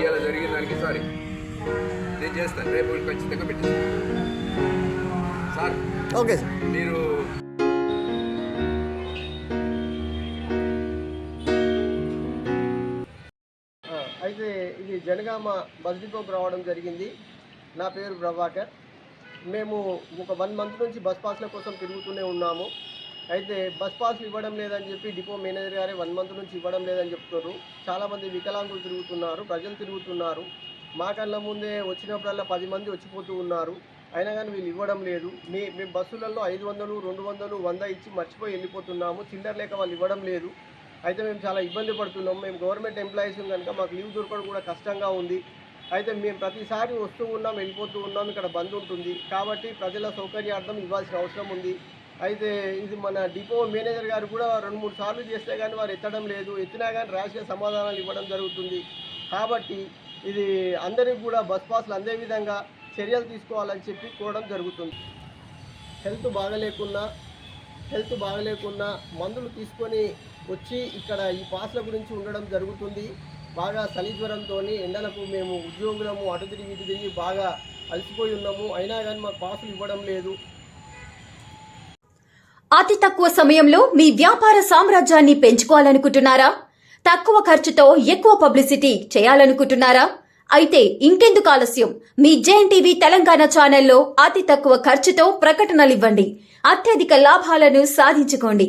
ఇవాళ జరిగిన దానికి సారీ. నేను చేస్తాను రేపు ఖచ్చితంగా పెట్టేస్తాను సార్ ఓకే సార్. మీరు అయితే ఇది జనగామ బస్డిపోకు రావడం జరిగింది. నా పేరు ప్రభాకర్. మేము ఒక వన్ మంత్ నుంచి బస్ పాస్ల కోసం తిరుగుతూనే ఉన్నాము. అయితే బస్ పాస్లు ఇవ్వడం లేదని చెప్పి డిపో మేనేజర్ గారే వన్ మంత్ నుంచి ఇవ్వడం లేదని చెప్తున్నారు. చాలామంది వికలాంగులు తిరుగుతున్నారు ప్రజలు తిరుగుతున్నారు. మా కళ్ళ ముందే వచ్చినప్పుడల్లా పది మంది వచ్చిపోతూ ఉన్నారు. అయినా కానీ వీళ్ళు ఇవ్వడం లేదు. మీ మేము బస్సులలో ఐదు వందలు రెండు వందలు వంద ఇచ్చి మర్చిపోయి వెళ్ళిపోతున్నాము. చిల్లర లేక వాళ్ళు ఇవ్వడం లేదు. అయితే మేము చాలా ఇబ్బంది పడుతున్నాం. మేము గవర్నమెంట్ ఎంప్లాయీస్ కనుక మాకు లీవ్ దొరకడం కూడా కష్టంగా ఉంది. అయితే మేము ప్రతిసారి వస్తూ ఉన్నాం వెళ్ళిపోతూ ఉన్నాం ఇక్కడ బంద్ ఉంటుంది. కాబట్టి ప్రజల సౌకర్యార్థం ఇవ్వాల్సిన అవసరం ఉంది. అయితే ఇది మన డిపో మేనేజర్ గారు కూడా రెండు మూడు సార్లు చేస్తే కానీ వారు ఎత్తడం లేదు. ఎత్తినా కానీ ర్యాష్గా సమాధానాలు ఇవ్వడం జరుగుతుంది. కాబట్టి ఇది అందరికి కూడా బస్ పాస్లు అందే విధంగా చర్యలు తీసుకోవాలని చెప్పి కోరడం జరుగుతుంది. హెల్త్ బాగలేకున్నా హెల్త్ బాగలేకున్నా మందులు తీసుకొని వచ్చి ఇక్కడ ఈ పాస్ల గురించి ఉండడం జరుగుతుంది. బాగా చలి జ్వరంతో ఎండలకు మేము ఉద్యోగులము అటు తిరిగి ఇటు తిరిగి బాగా అలసిపోయి ఉన్నాము. అయినా కానీ మాకు పాసులు ఇవ్వడం లేదు. అతి తక్కువ సమయంలో మీ వ్యాపార సామ్రాజ్యాన్ని పెంచుకోవాలనుకుంటున్నారా? తక్కువ ఖర్చుతో ఎక్కువ పబ్లిసిటీ చేయాలనుకుంటున్నారా? అయితే ఇంకెందుకు ఆలస్యం. మీ జేఎన్ టీవీ తెలంగాణ ఛానల్లో అతి తక్కువ ఖర్చుతో ప్రకటనలివ్వండి అత్యధిక లాభాలను సాధించుకోండి.